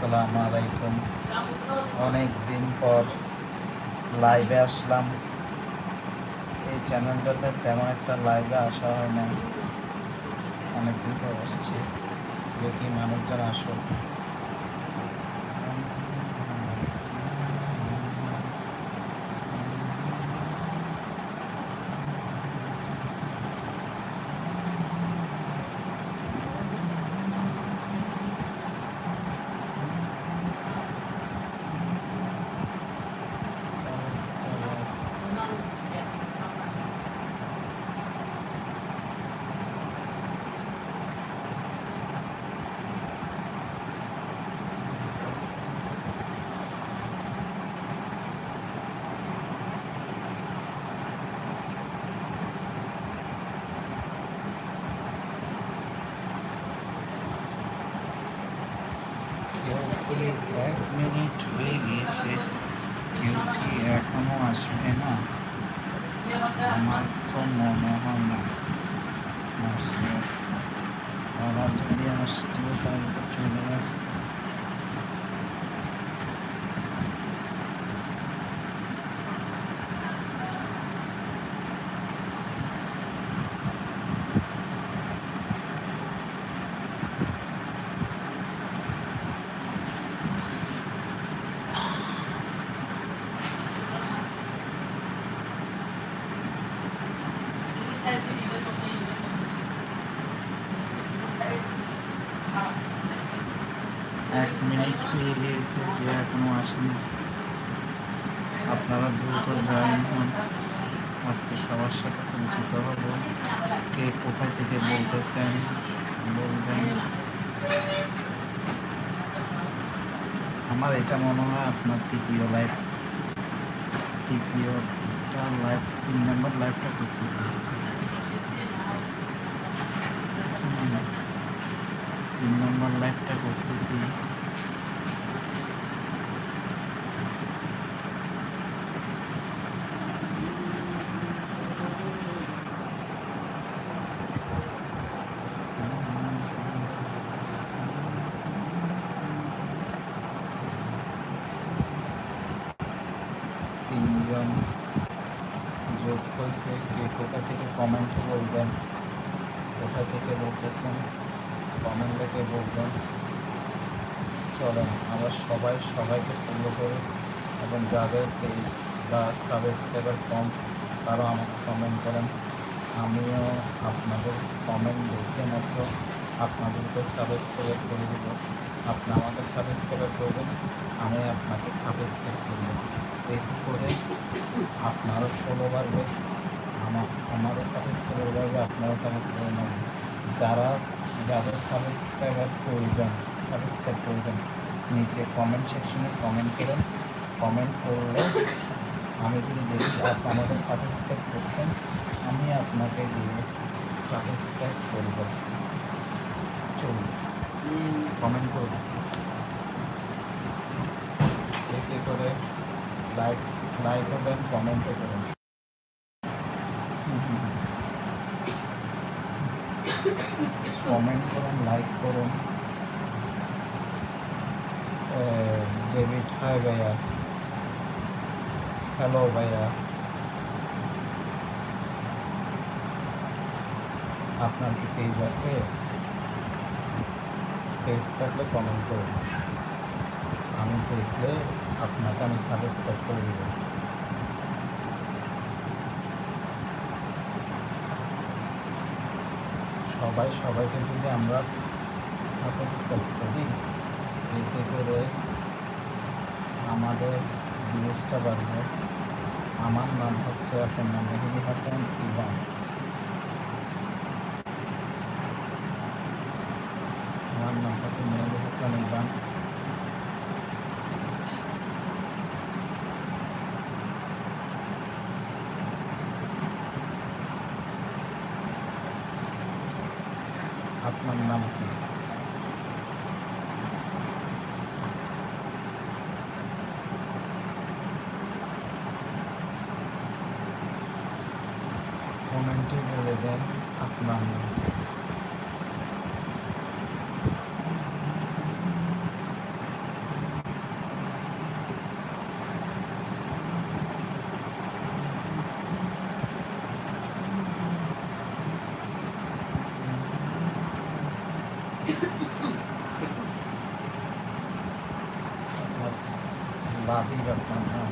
আসসালামু আলাইকুম। অনেক দিন পর লাইভে আসলাম। এই চ্যানেলটাতে তেমন একটা লাইভে আসা হয় না অনেক দিন পর আসছি। দেখি মানুষজন আসুক। কেউ কি এক মিনিট হয়ে গিয়েছে কেউ কি এখনও আসবে না আমার তো মনে হয় না আসবে ওরা যদি আসতো তাহলে তো চলে আসতো কেউ এখনও আসেনি। আপনারা দ্রুত জয়েন হন আজকে সবার সাথে পরিচিত হব। কে কোথায় থেকে বলতেছেন, বলবেন। আমার এটা মনে হয় আপনার তৃতীয় লাইফ তৃতীয়টা লাইফ তিন নম্বর লাইফটা করতেছি। তিন নম্বর লাইফটা করতেছি। তিনজন যোগ হয়েছে কে, কোথা থেকে কমেন্ট বলবেন, কোথা থেকে বলতেছেন কমেন্ট লিখে বলবেন। চলেন, আমরা সবাই সবাইকে ফলো করি এবং যাদের পেজ বা সাবস্ক্রাইবার কম তারা আমাকে কমেন্ট করেন। আমিও আপনাদের কমেন্ট দেখে মাত্র আপনাদেরকে সাবস্ক্রাইব করে দেব। আপনি আমাকে সাবস্ক্রাইব করবেন আমি আপনাকে সাবস্ক্রাইব করব এতে করে আপনারও ফলো বাড়বে আমার, আমারও সাবস্ক্রাইবার বাড়বে আপনারও সাবস্ক্রাইবার বাড়বে যারা, যাদের সাবস্ক্রাইবার প্রয়োজন সাবস্ক্রাইব প্রয়োজন, নিচে কমেন্ট সেকশনে কমেন্ট করেন কমেন্ট করলে আমি যদি দেখি আপনি আমাকে সাবস্ক্রাইব করছেন, আমি আপনাকে দিয়ে সাবস্ক্রাইব করব। চলুন। কমেন্ট করব। এতে করে লাইক লাইকও দেন কমেন্টও করেন। কমেন্ট করুন লাইক করুন। ডেভিড হাই ভাইয়া। হ্যালো ভাইয়া। আপনার কি পেজ আছে? পেজ থাকলে কমেন্ট করুন। আমি দেখলে আপনাকে আমি সাবস্ক্রাইব করে দেবো সবাই, সবাইকে যদি আমরা সাবস্ক্রাইব করি এতে করে আমাদের ভিউজটা বাড়বে। আমার নাম হচ্ছে আপনার নাম মেহেদি হাসান ইভান আমার নাম হচ্ছে মেহেদি হাসান ইভান আপনার নাম কি কমেন্টে বলে দেন আপনার নাম লাভিব আপনার নাম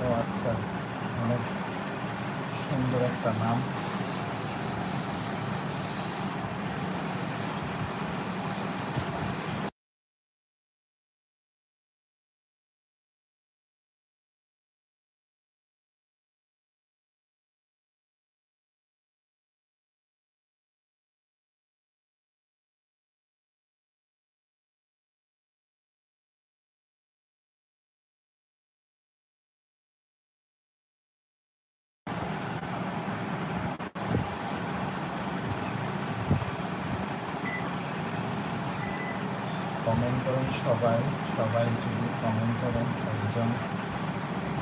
ও আচ্ছা অনেক সুন্দর একটা নাম কমেন্ট করেন সবাই সবাই যদি কমেন্ট করেন, একজন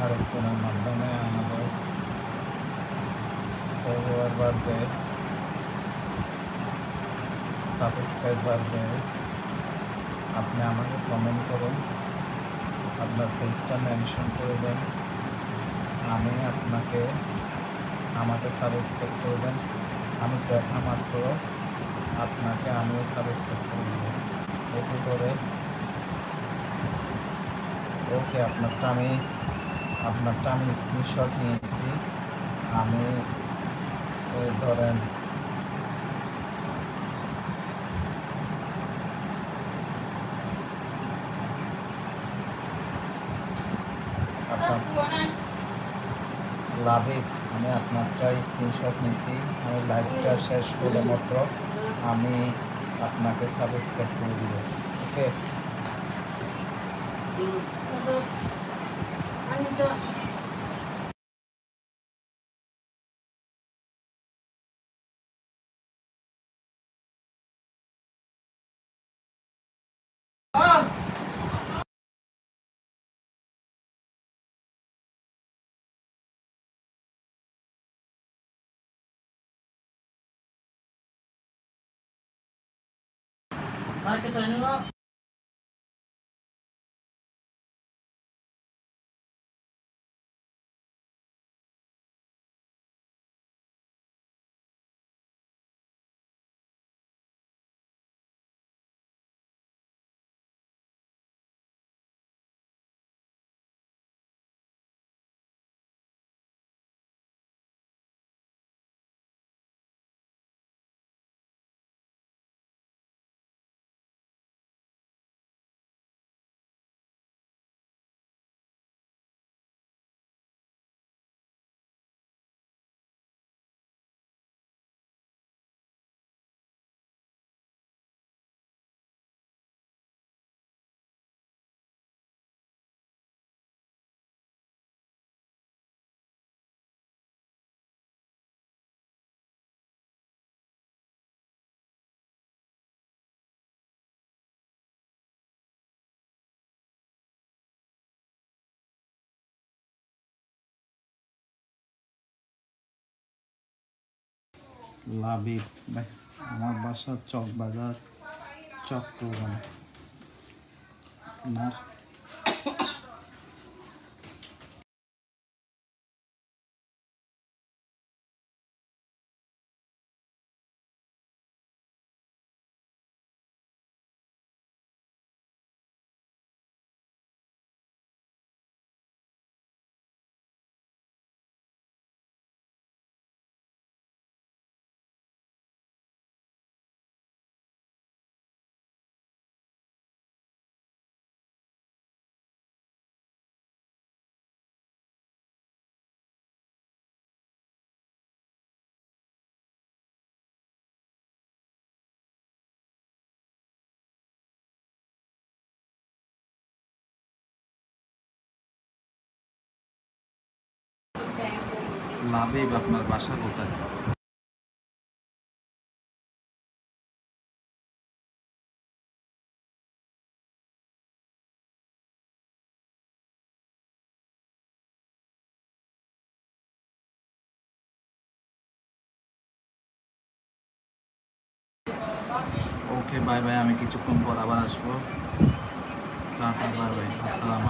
আরেকজনের মাধ্যমে আমাদের ফলোয়ার বাড়বে সাবস্ক্রাইব বাড়বে, আপনি আমাকে কমেন্ট করুন, আপনার পেজটা মেনশন করে দেন, আমি আপনাকে, আমাকে সাবস্ক্রাইব করবেন আমি দেখা মাত্র আপনাকে, আমিও সাবস্ক্রাইব করে এতে করে ওকে আপনারটা আমি আপনারটা আমি স্ক্রিনশট নিয়েছি। আমি ওই ধরেন লাভিব আমি আপনারটা স্ক্রিনশট নিয়েছি। আমি লাইভটা শেষ হলে মাত্র। আমি আপনাকে সাবস্ক্রাইব করে দিব ওকে? Market ano nga? ভাই, আমার বাসা চক বাজার চট্টগ্রাম আপনার লাভিব আপনার বাসা কোথায়? ওকে বাই বাই আমি কিছুক্ষণ পর আবার আসব। টাটা বাই বাই আসসালাম